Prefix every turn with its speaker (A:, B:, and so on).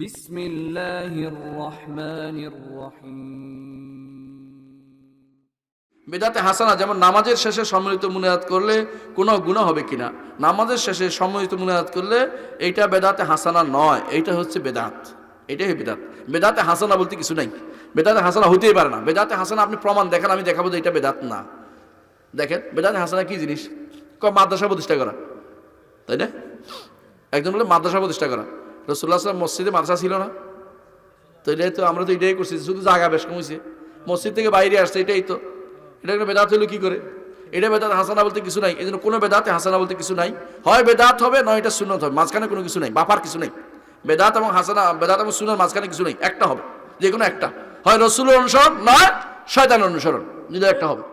A: بسم الله الرحمن الرحيم
B: বেদাতে হাসানা যেমন নামাজের শেষে সম্মিলিত মুনায়াত করলে কোনো গুণা হবে কিনা নামাজের শেষে সম্মিলিত মুনায়াত করলে এইটা বেদাতে হাসানা নয় এইটা হচ্ছে বেদাত এটাই বেদাত বেদাতে হাসানা বলতে কিছু নাই বেদাতে হাসানা হতেই পারে না বেদাতে হাসানা আপনি প্রমাণ দেখেন আমি দেখাবো যে এটা বেদাত না দেখেন বেদাতে হাসানা কি জিনিস ক মাদ্রাসা প্রতিষ্ঠা করা তাই না একজন বলে মাদ্রাসা প্রতিষ্ঠা করা রসুল্লাহ সাল্লাম মসজিদে মাদ্রাসা ছিল না। তো এটাই তো আমরা তো এটাই করছি, শুধু জায়গা বেশ কমেছে মসজিদ থেকে বাইরে আসছে, এটাই তো। এটা একটা বেদাত হলো কি করে? এটা বেদাত হাসানা বলতে কিছু নাই। এই জন্য কোনো বেদাতে হাসানা বলতে কিছু নাই। হয় বেদাত হবে, নয় এটা সুন্নত হবে। মাঝখানে কোনো কিছু নাই বাপার কিছু নেই। বেদাত এবং হাসানা, বেদাত এবং সুনার মাঝখানে কিছু নেই, একটা হবে। যে কোনো একটা। হয় রসুলের অনুসরণ, নয় শয়তান অনুসরণ। যদি একটা হবে।